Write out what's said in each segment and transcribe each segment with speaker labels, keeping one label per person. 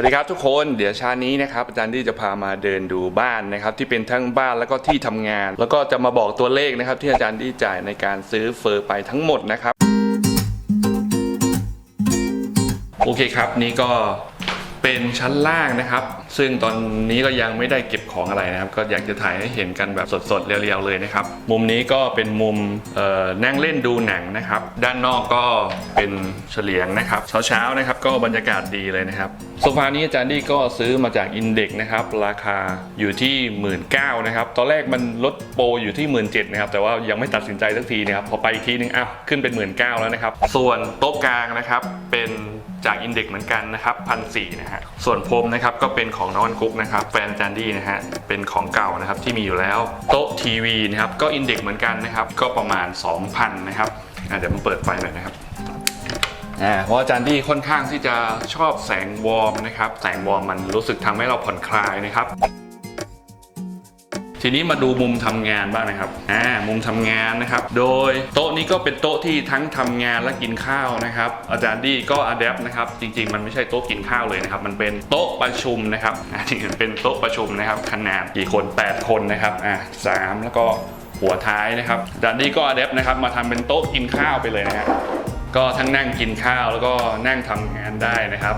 Speaker 1: สวัสดีครับทุกคนเดี๋ยวชานี้นะครับอาจารย์ที่จะพามาเดินดูบ้านนะครับที่เป็นทั้งบ้านแล้วก็ที่ทำงาน แล้วก็จะมาบอกตัวเลขนะครับที่อาจารย์ที่จ่ายในการซื้อเฟอร์ไปทั้งหมดนะครับ โอเคครับนี่ก็ เป็นชั้นล่างนะครับ ซึ่งตอนนี้ก็ยังไม่ได้เก็บของอะไรนะครับ ก็อยากจะถ่ายให้เห็นกันแบบสดๆ เรียวๆ เลยนะครับ มุมนี้ก็เป็นมุมนั่งเล่นดูหนังนะครับ ด้านนอกก็เป็นเฉลียงนะครับ เช้าๆนะครับก็บรรยากาศดีเลยนะครับ โซฟานี้อาจารย์ดี้ก็ซื้อมาจากอินเด็กนะครับ ราคาอยู่ที่ 1 9ื่นนะครับ ตอนแรกมันลดโปรอยู่ที่ 1 7ื่นนะครับ แต่ว่ายังไม่ตัดสินใจสักทีนะครับ พอไปอีกทีนึงอ้าวขึ้นเป็น 1 9ื่นแล้วนะครับ ส่วนโต๊ะกลางนะครับเป็น จากอินเด็กเหมือนกันนะครับพันสนะฮะส่วนพรมนะครับก็เป็นของน้องวันกุ๊กนะครับแฟนจันดี้นะฮะเป็นของเก่านะครับที่มีอยู่แล้ว โต๊ะทีวีนะครับก็อินเด็กเหมือนกันนะครับก็ประมาณ 2,000นะครับเดี๋ยวมาเปิดไฟหน่อยนะครับเพราะอาจารย์ดี้ค่อนข้างที่จะชอบแสงวอร์มนะครับ แสงวอร์มมันรู้สึกทำให้เราผ่อนคลายนะครับ ทีนี้มาดูมุมทำงานบ้างนะครับอ่ามุมทำงานนะครับ โดยโต๊ะนี้ก็เป็นโต๊ะที่ทั้งทำงานและกินข้าวนะครับ อาจารย์ดี้ก็อัดแอปนะครับ จริง ๆ มันไม่ใช่โต๊ะกินข้าวเลยนะครับ มันเป็นโต๊ะประชุมนะครับอ่าที่เป็นโต๊ะประชุมนะครับ ขนาดกี่คน 8 คนนะครับอ่าสามแล้วก็หัวท้ายนะครับอาจารย์ดี้ก็อัดแอปนะครับ มาทำเป็นโต๊ะกินข้าวไปเลยนะฮะก็ทั้งนั่งกินข้าวแล้วก็นั่งทำงานได้นะครับ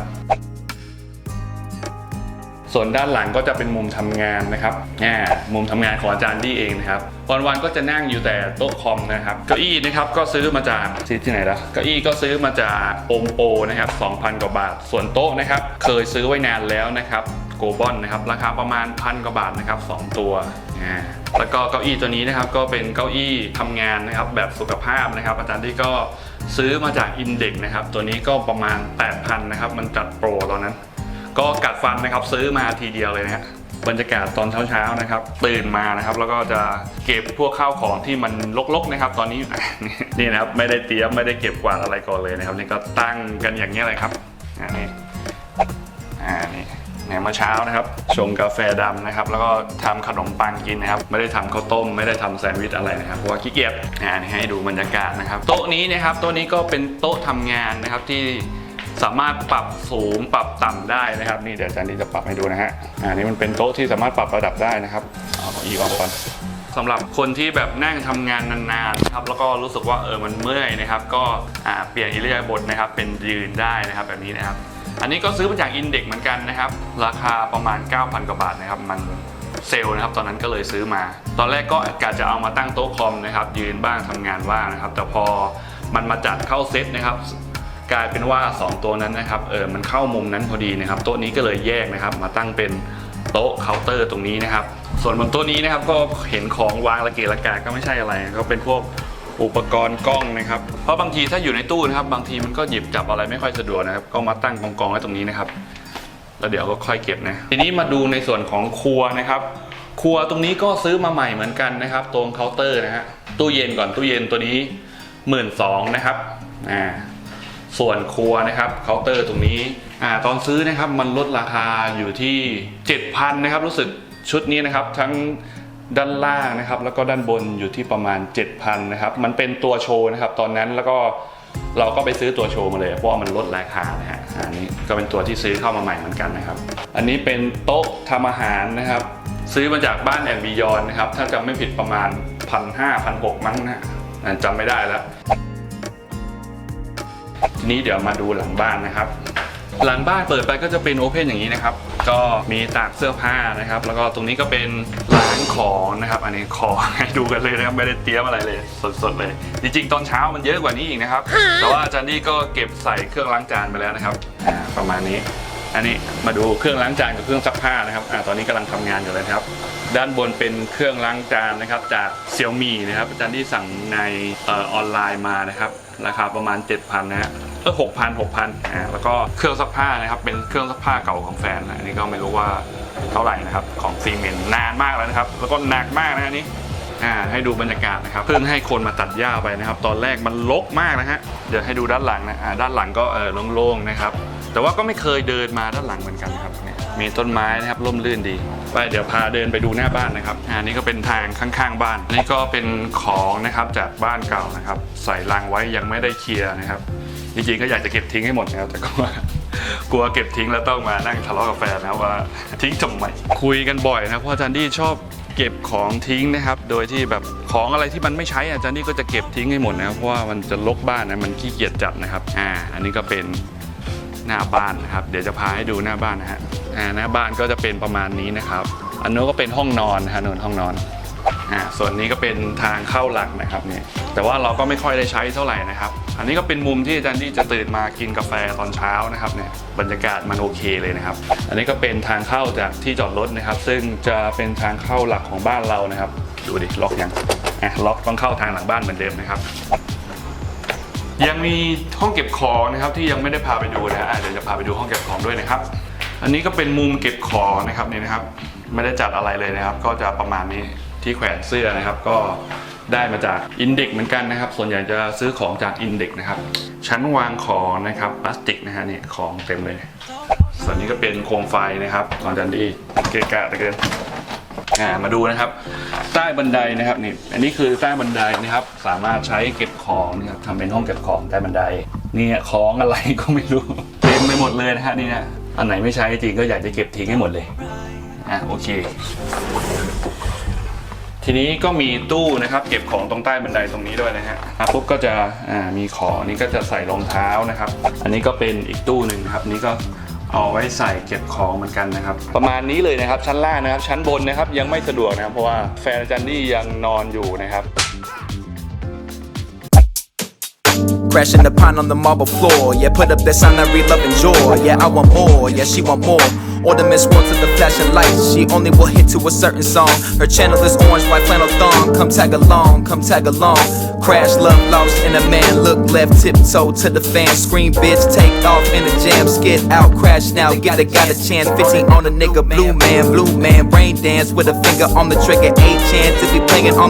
Speaker 1: ส่วนด้านหลังก็จะเป็นมุมทำงานนะครับอ่ามุมทำงานของอาจารย์ดี้เองนะครับวันๆก็จะนั่งอยู่แต่โต๊ะคอมนะครับ เก้าอี้นะครับก็ซื้อมาจากซื้อที่ไหนล่ะ เก้าอี้ก็ซื้อมาจากโอมโปนะครับ2,000 กว่าบาท ส่วนโต๊ะนะครับเคยซื้อไว้นานแล้วนะครับโกลบอนนะครับราคาประมาณพันกว่าบาทนะครับสองตัวอ่าแล้วก็เก้าอี้ตัวนี้นะครับก็เป็นเก้าอี้ทำงานนะครับแบบสุขภาพนะครับ อาจารย์ดี้ก็ซื้อมาจากอินเด็กนะครับ ตัวนี้ก็ประมาณ 8,000นะครับมันจัดโปรตอนนั้น ก็กัดฟันนะครับซื้อมาทีเดียวเลยนะฮะบรรยากาศตอนเช้าๆนะครับตื่นมานะครับแล้วก็จะเก็บพวกข้าวของที่มันรกๆนะครับ ตอนนี้นี่นะครับไม่ได้เตรียมไม่ได้เก็บกวาดอะไรก่อนเลยนะครับนี่ก็ตั้งกันอย่างนี้เลยครับอันนี้อ่านี่เนี่ยเมื่อเช้านะครับชงกาแฟดำนะครับ แล้วก็ทำขนมปังกินนะครับ ไม่ได้ทำข้าวต้ม ไม่ได้ทำแซนด์วิชอะไรนะครับเพราะว่าขี้เกียจอ่านี่ให้ดูบรรยากาศนะครับ โต๊ะนี้นะครับโต๊ะนี้ก็เป็นโต๊ะทำงานนะครับที่ สามารถปรับสูงปรับต่ำได้นะครับ นี่เดี๋ยวอาจารย์นี่จะปรับให้ดูนะฮะอ่านี่มันเป็นโต๊ะที่สามารถปรับระดับได้นะครับเอาอีกออกก่อนสำหรับคนที่แบบนั่งทำงานนานๆนะครับแล้วก็รู้สึกว่าเออมันเมื่อยนะครับก็อ่าเปลี่ยนอิเลียาบทนะครับเป็นยืนได้นะครับแบบนี้นะครับ อันนี้ก็ซื้อมาจากอินเด็กเหมือนกันนะครับ ราคาประมาณ 9,000 กว่าบาทนะครับ มันเซลล์นะครับตอนนั้นก็เลยซื้อมา ตอนแรกก็กะจะเอามาตั้งโต๊ะคอมนะครับยืนบ้างทำงานว่างนะครับ แต่พอมันมาจัดเข้าเซตนะครับ กลายเป็นว่า 2 ตัวนั้นนะครับเออมันเข้ามุมนั้นพอดีนะครับโต๊ะนี้ก็เลยแยกนะครับ มาตั้งเป็นโต๊ะเคาน์เตอร์ตรงนี้นะครับ ส่วนบนโต๊ะนี้นะครับก็เห็นของวางระเกะระกะก็ไม่ใช่อะไรก็เป็นพวกอุปกรณ์กล้องนะครับ เพราะบางทีถ้าอยู่ในตู้นะครับ บางทีมันก็หยิบจับอะไรไม่ค่อยสะดวกนะครับ ก็มาตั้งกองกองๆไว้ตรงนี้นะครับ แล้วเดี๋ยวก็ค่อยเก็บนะ ทีนี้มาดูในส่วนของครัวนะครับ ครัวตรงนี้ก็ซื้อมาใหม่เหมือนกันนะครับ ตรงเคาน์เตอร์นะฮะ ตู้เย็นก่อนตู้เย็นตัวนี้หมื่นสองนะครับ อ่า ส่วนครัวนะครับเคาน์เตอร์ตรงนี้อ่าตอนซื้อนะครับมันลดราคาอยู่ที่ 7,000นะครับรู้สึกชุดนี้นะครับทั้งด้านล่างนะครับแล้วก็ด้านบนอยู่ที่ประมาณ 7,000นะครับมันเป็นตัวโชว์นะครับตอนนั้นแล้วก็เราก็ไปซื้อตัวโชว์มาเลยเพราะว่ามันลดราคานะฮะอันนี้ก็เป็นตัวที่ซื้อเข้ามาใหม่เหมือนกันนะครับ อันนี้เป็นโต๊ะทำอาหารนะครับ ซื้อมาจากบ้านแอนบิยอนนะครับถ้าจำไม่ผิดประมาณพันห้าพันหกมั้งนะจำไม่ได้แล้ว นี้เดี๋ยวมาดูหลังบ้านนะครับ หลังบ้านเปิดไปก็จะเป็นโอเพนอย่างนี้นะครับ ก็มีตากเสื้อผ้านะครับ แล้วก็ตรงนี้ก็เป็นล้างของนะครับ อันนี้ขอให้ดูกันเลยนะครับไม่ได้เตรียมอะไรเลยสดๆเลย จริงๆ ตอนเช้ามันเยอะกว่านี้อีกนะครับ แต่ว่าอาจารย์นี่ก็เก็บใส่เครื่องล้างจานไปแล้วนะครับอ่าประมาณนี้ อันนี้มาดูเครื่องล้างจานกับเครื่องซักผ้านะครับอาตอนนี้กำลังทำงานอยู่เลยนะครับ ด้านบนเป็นเครื่องล้างจานนะครับจากเซี่ยมี่นะครับอาจารย์ที่สั่งในเออออนไลน์มานะครับ ราคาประมาณ 7,000นะฮะเออหกพันหกพันอ่าแล้วก็เครื่องซักผ้านะครับเป็นเครื่องซักผ้าเก่าของแฟนนะอันนี้ก็ไม่รู้ว่าเท่าไหร่นะครับของซีเมนต์นานมากแล้วนะครับ แล้วก็หนักมากนะอันนี้อ่าให้ดูบรรยากาศนะครับเพิ่งให้คนมาตัดหญ้าไปนะครับ ตอนแรกมันรกมากนะฮะเดี๋ยวให้ดูด้านหลังนะอ่าด้านหลังก็เออโล่งๆนะครับ แต่ว่าก็ไม่เคยเดินมาด้านหลังเหมือนกันครับเนี่ยมีต้นไม้นะครับร่มรื่นดี ไปเดี๋ยวพาเดินไปดูหน้าบ้านนะครับอ่านี่ก็เป็นทางข้างๆบ้าน นี่ก็เป็นของนะครับจากบ้านเก่านะครับ ใส่ลังไว้ยังไม่ได้เคลียร์นะครับ จริงๆก็อยากจะเก็บทิ้งให้หมดนะครับแต่ก็ว่ากลัวเก็บทิ้งแล้วต้องมานั่งทะเลาะกับแฟนนะว่าทิ้งทำไมคุยกันบ่อยนะเพราะอาจารย์ดี้ชอบเก็บของทิ้งนะครับ โดยที่แบบของอะไรที่มันไม่ใช้อาจารย์ดี้ก็จะเก็บทิ้งให้หมดนะครับเพราะว่ามันจะลกบ้านนะมันขี้เกียจจัดนะครับอ่าอันนี้ก็เป็น หน้าบ้านนะครับ เดี๋ยวจะพาให้ดูหน้าบ้านนะฮะอ่าหน้าบ้านก็จะเป็นประมาณนี้นะครับ อันนู้นก็เป็นห้องนอนนะฮะนู่นห้องนอนอ่าส่วนนี้ก็เป็นทางเข้าหลักนะครับเนี่ยแต่ว่าเราก็ไม่ค่อยได้ใช้เท่าไหร่นะครับ อันนี้ก็เป็นมุมที่อาจารย์ที่จะตื่นมากินกาแฟตอนเช้านะครับเนี่ยบรรยากาศมันโอเคเลยนะครับ อันนี้ก็เป็นทางเข้าจากที่จอดรถนะครับ ซึ่งจะเป็นทางเข้าหลักของบ้านเรานะครับ ดูดิล็อกยังอะล็อกต้องเข้าทางหลังบ้านเหมือนเดิมนะครับ ยังมีห้องเก็บของนะครับที่ยังไม่ได้พาไปดูนะฮะอะเดี๋ยวจะพาไปดูห้องเก็บของด้วยนะครับ อันนี้ก็เป็นมุมเก็บของนะครับนี่นะครับ ไม่ได้จัดอะไรเลยนะครับ ก็จะประมาณนี้ที่แขวนเสื้อนะครับ ก็ได้มาจากอินเด็กเหมือนกันนะครับ ส่วนใหญ่จะซื้อของจากอินเด็กนะครับ ชั้นวางของนะครับพลาสติกนะฮะนี่ของเต็มเลย ส่วนนี้ก็เป็นโคมไฟนะครับของจันดีเกะกะเหลือเกิน อ่ามาดูนะครับ ใต้บันไดนะครับนี่อันนี้คือใต้บันไดนะครับ สามารถใช้เก็บของนะครับทำเป็นห้องเก็บของใต้บันไดเนี่ยของอะไรก็ไม่รู้ เต็มไปหมดเลยนะฮะนี่นะอันไหนไม่ใช้จริงก็อยากจะเก็บทิ้งให้หมดเลยอะโอเค ทีนี้ก็มีตู้นะครับ เก็บของตรงใต้บันไดตรงนี้ด้วยนะฮะอะปุ๊บก็จะอ่ามีของนี่ก็จะใส่รองเท้านะครับ อันนี้ก็เป็นอีกตู้หนึ่งนะครับนี่ก็ เอาไว้ใส่เก็บของเหมือนกันนะครับ ประมาณนี้เลยนะครับชั้นล่างนะครับ ชั้นบนนะครับยังไม่สะดวกนะครับเพราะว่าแฟนอาจันดี้ยังนอนอยู่นะครับ
Speaker 2: Crashing the pine on the marble floor. Yeah, put up that sign I read love and joy. Yeah, I want more. Yeah, she want more. Ornaments work to the flashing lights. She only will hit to a certain song. Her channel is orange white flannel thong. Come tag along, come tag along. Crash, love lost in a man. Look left, tiptoe to the fan. Scream, bitch, take off in a jam. Skid out, crash now. Gotta got a chance. 15 on a nigga, blue man, blue man. Brain dance with a finger on the trigger. A chance to be playing on